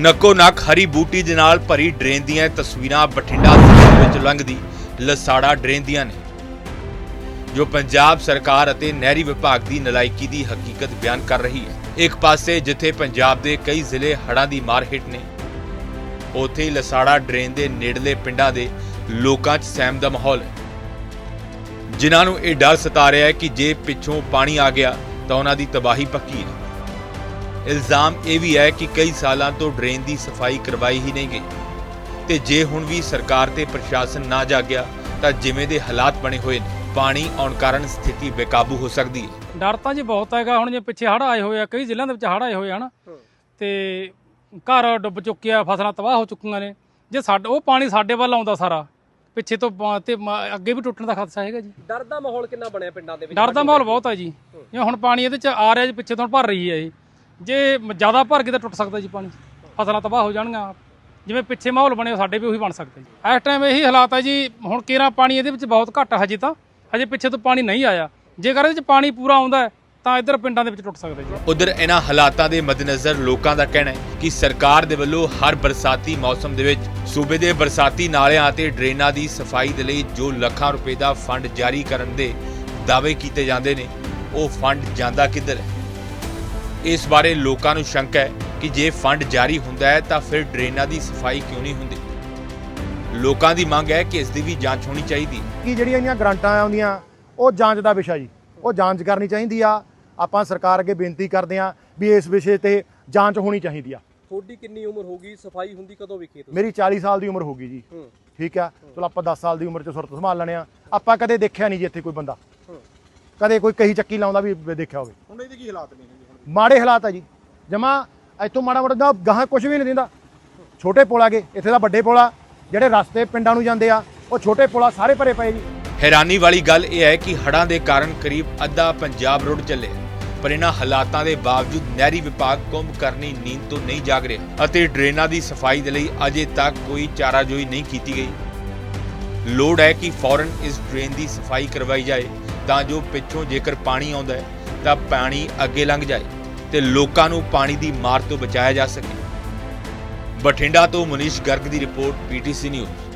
ਨੱਕੋ ਨੱਕ ਹਰੀ ਬੂਟੀ ਦੇ ਨਾਲ ਭਰੀ ਡਰੇਨ ਦੀਆਂ ਤਸਵੀਰਾਂ ਬਠਿੰਡਾ ਜ਼ਿਲ੍ਹੇ ਵਿੱਚ ਲੰਘਦੀ ਲਸਾੜਾ ਡਰੇਨ ਦੀਆਂ ਨੇ, ਜੋ ਪੰਜਾਬ ਸਰਕਾਰ ਅਤੇ ਨਹਿਰੀ ਵਿਭਾਗ ਦੀ ਨਲਾਇਕੀ ਦੀ ਹਕੀਕਤ ਬਿਆਨ ਕਰ ਰਹੀ ਹੈ। ਇੱਕ ਪਾਸੇ ਜਿੱਥੇ ਪੰਜਾਬ ਦੇ ਕਈ ਜ਼ਿਲ੍ਹੇ ਹੜ੍ਹਾਂ ਦੀ ਮਾਰ ਹੇਠ ਨੇ, ਉੱਥੇ ਹੀ ਲਸਾੜਾ ਡਰੇਨ ਦੇ ਨੇੜਲੇ ਪਿੰਡਾਂ ਦੇ ਲੋਕਾਂ 'ਚ ਸਹਿਮ ਦਾ ਮਾਹੌਲ ਹੈ। ਜਿਨ੍ਹਾਂ ਨੂੰ ਇਹ ਡਰ ਸਤਾ ਰਿਹਾ ਹੈ ਕਿ ਜੇ ਪਿੱਛੋਂ ਪਾਣੀ ਆ ਗਿਆ ਤਾਂ ਉਹਨਾਂ ਦੀ ਤਬਾਹੀ ਪੱਕੀ ਹੈ। ਇਲਜ਼ਾਮ ਇਹ ਵੀ ਹੈ ਕਿ ਕਈ ਸਾਲਾਂ ਤੋਂ ਡਰੇਨ ਦੀ ਸਫ਼ਾਈ ਕਰਵਾਈ ਹੀ ਨਹੀਂ ਗਈ। ਤੇ ਜੇ ਹੁਣ ਵੀ ਸਰਕਾਰ ਤੇ ਪ੍ਰਸ਼ਾਸਨ ਨਾ ਜਾਗਿਆ ਤਾਂ ਜਿਵੇਂ ਦੇ ਹਾਲਾਤ ਬਣੇ ਹੋਏ ਨੇ ਪਾਣੀ ਆਉਣ ਕਾਰਨ ਸਥਿਤੀ ਬੇਕਾਬੂ ਹੋ ਸਕਦੀ ਹੈ। ਡਰ ਤਾਂ ਜੀ ਬਹੁਤ ਹੈਗਾ। ਹੁਣ ਜੇ ਪਿੱਛੇ ਹੜ੍ਹ ਆਏ ਹੋਏ ਆ ਕਈ ਜ਼ਿਲ੍ਹਿਆਂ ਦੇ ਵਿੱਚ ਹੜ੍ਹ ਆਏ ਹੋਏ ਹਨ ਤੇ ਘਰ ਡੁੱਬ ਚੁੱਕੇ ਆ ਫਸਲਾਂ ਤਬਾਹ ਹੋ ਚੁੱਕੀਆਂ ਨੇ। ਜੇ ਸਾਡੇ ਉਹ ਪਾਣੀ ਸਾਡੇ ਵੱਲ ਆਉਂਦਾ ਸਾਰਾ ਪਿੱਛੇ ਤੋਂ ਤੇ ਅੱਗੇ ਵੀ ਟੁੱਟਣ ਦਾ ਖਤਰਾ ਹੈਗਾ ਜੀ। ਡਰ ਦਾ ਮਾਹੌਲ ਕਿੰਨਾ ਬਣਿਆ ਪਿੰਡਾਂ ਦੇ ਵਿੱਚ? ਡਰ ਦਾ ਮਾਹੌਲ ਬਹੁਤ ਹੈ ਜੀ। ਜਿਵੇਂ ਹੁਣ ਪਾਣੀ ਇਹਦੇ ਚ ਆ ਰਿਹਾ ਜੀ ਪਿੱਛੇ ਤੋਂ ਭਰ ਰਹੀ ਹੈ ਇਹ। ਜੇ ਜ਼ਿਆਦਾ ਭਰ ਕੇ ਤਾਂ ਟੁੱਟ ਸਕਦਾ ਜੀ ਪਾਣੀ। ਫਸਲਾਂ ਤਬਾਹ ਹੋ ਜਾਣਗੀਆਂ। ਜਿਵੇਂ ਪਿੱਛੇ ਮਾਹੌਲ ਬਣਿਆ ਸਾਡੇ ਵੀ ਉਹੀ ਬਣ ਸਕਦਾ ਜੀ। ਇਸ ਟਾਈਮ ਇਹੀ ਹਾਲਾਤ ਹੈ ਜੀ। ਹੁਣ ਕੇਰਾ ਪਾਣੀ ਇਹਦੇ ਵਿੱਚ ਬਹੁਤ ਘੱਟ ਹਜੇ ਤਾਂ। ਹਜੇ ਪਿੱਛੇ ਤੋਂ ਪਾਣੀ ਨਹੀਂ ਆਇਆ। ਜੇਕਰ ਇਹਦੇ ਚ ਪਾਣੀ ਪੂਰਾ ਆਉਂਦਾ ਹੈ, ਤਾਂ ਇੱਧਰ ਪਿੰਡਾਂ ਦੇ ਵਿੱਚ ਟੁੱਟ ਸਕਦਾ ਜੀ। ਉਧਰ ਇਹਨਾਂ ਹਾਲਾਤਾਂ ਦੇ ਮੱਦੇਨਜ਼ਰ ਲੋਕਾਂ ਦਾ ਕਹਿਣਾ ਹੈ ਕਿ ਸਰਕਾਰ ਦੇ ਵੱਲੋਂ ਹਰ ਬਰਸਾਤੀ ਮੌਸਮ ਦੇ ਵਿੱਚ ਸੂਬੇ ਦੇ ਬਰਸਾਤੀ ਨਾਲਿਆਂ ਅਤੇ ਡਰੇਨਾਂ ਦੀ ਸਫ਼ਾਈ ਦੇ ਲਈ ਜੋ ਲੱਖਾਂ ਰੁਪਏ ਦਾ ਫੰਡ ਜਾਰੀ ਕਰਨ ਦੇ ਦਾਅਵੇ ਕੀਤੇ ਜਾਂਦੇ ਨੇ ਉਹ ਫੰਡ ਜਾਂਦਾ ਕਿੱਧਰ ਹੈ? ਇਸ ਬਾਰੇ ਲੋਕਾਂ ਨੂੰ ਸ਼ੰਕਾ ਹੈ ਕਿ ਜੇ ਫੰਡ ਜਾਰੀ ਹੁੰਦਾ ਹੈ ਤਾਂ ਫਿਰ ਡਰੇਨਾਂ ਦੀ ਸਫ਼ਾਈ ਕਿਉਂ ਨਹੀਂ ਹੁੰਦੀ? ਲੋਕਾਂ ਦੀ ਮੰਗ ਹੈ ਕਿ ਇਸ ਦੀ ਵੀ ਜਾਂਚ ਹੋਣੀ ਚਾਹੀਦੀ। ਕਿ ਜਿਹੜੀਆਂ ਇਹਨਾਂ ਗ੍ਰਾਂਟਾਂ ਆਉਂਦੀਆਂ ਉਹ ਜਾਂਚ ਦਾ ਵਿਸ਼ਾ ਜੀ। ਉਹ ਜਾਂਚ ਕਰਨੀ ਚਾਹੀਦੀ ਆ। ਆਪਾਂ ਸਰਕਾਰ ਅੱਗੇ ਬੇਨਤੀ ਕਰਦੇ ਆ ਵੀ ਇਸ ਵਿਸ਼ੇ ਤੇ ਜਾਂਚ ਹੋਣੀ ਚਾਹੀਦੀ ਆ। ਤੁਹਾਡੀ ਕਿੰਨੀ ਉਮਰ ਹੋਗੀ ਸਫ਼ਾਈ ਹੁੰਦੀ ਕਦੋਂ ਵਿਖੇ ਤੁਸੀਂ? ਮੇਰੀ 40 ਸਾਲ ਦੀ ਉਮਰ ਹੋ ਗਈ ਜੀ। ਹੂੰ। ਠੀਕ ਆ? ਚਲੋ ਆਪਾਂ 10 ਸਾਲ ਦੀ ਉਮਰ 'ਚ ਸੁਰਤ ਸੰਭਾਲ ਲੈਣੇ ਆ ਆਪਾਂ ਕਦੇ ਦੇਖਿਆ ਨਹੀਂ ਜੀ ਇੱਥੇ ਕੋਈ ਬੰਦਾ। ਹੂੰ। ਕਦੇ ਕੋਈ ਕਹੀ ਚੱਕੀ ਲਾਉਂਦਾ ਵੀ ਦੇਖਿਆ ਹੋਵੇ। ਹੁਣ ਇਹਦੇ ਕੀ ਹਾਲਾਤ ਨੇ? ਮਾੜੇ ਹਾਲਾਤ ਆ ਜੀ। ਜਮਾ ਇੱਥੋਂ ਮਾੜਾ ਮਾੜਾ ਦਾ ਗਾਹਾਂ ਕੁਝ ਵੀ ਨਹੀਂ ਦਿੰਦਾ। ਛੋਟੇ ਪੁਲ ਆਗੇ ਇੱਥੇ ਦਾ ਵੱਡੇ ਪੁਲ ਆ। ਜਿਹੜੇ ਰਸਤੇ ਪਿੰਡਾਂ ਨੂੰ ਜਾਂਦੇ ਆ, ਉਹ ਛੋਟੇ ਪੁਲ ਸਾਰੇ ਭਰੇ ਪਏ ਜੀ। ਹੈਰਾਨੀ ਵਾਲੀ ਗੱਲ ਇਹ ਹੈ ਕਿ ਹੜ੍ਹਾਂ ਦੇ ਕਾਰਨ ਕਰੀਬ ਅੱਧਾ ਪੰਜਾਬ ਰੁੜ ਚੱਲਿਆ ਪਰ ਇਹਨਾਂ ਹਾਲਾਤਾਂ ਦੇ ਬਾਵਜੂਦ ਨਹਿਰੀ ਵਿਭਾਗ ਕੁੰਭ ਕਰਨੀ ਨੀਂਦ ਤੋਂ ਨਹੀਂ ਜਾਗ ਰਿਹਾ ਅਤੇ ਡਰੇਨਾਂ ਦੀ ਸਫ਼ਾਈ ਦੇ ਲਈ ਅਜੇ ਤੱਕ ਕੋਈ ਚਾਰਾਜੋਈ ਨਹੀਂ ਕੀਤੀ ਗਈ। ਲੋੜ ਹੈ ਕਿ ਫੌਰਨ ਇਸ ਡਰੇਨ ਦੀ ਸਫ਼ਾਈ ਕਰਵਾਈ ਜਾਏ, ਤਾਂ ਜੋ ਪਿੱਛੋਂ ਜੇਕਰ ਪਾਣੀ ਆਉਂਦਾ ਹੈ ਤਾਂ ਪਾਣੀ ਅੱਗੇ ਲੰਘ ਜਾਏ ਤੇ ਲੋਕਾਂ ਨੂੰ ਪਾਣੀ ਦੀ ਮਾਰ ਤੋਂ ਬਚਾਇਆ ਜਾ ਸਕੇ। ਬਠਿੰਡਾ ਤੋਂ ਮਨੀਸ਼ ਗਰਗ ਦੀ ਰਿਪੋਰਟ ਪੀਟੀਸੀ ਨਿਊਜ਼।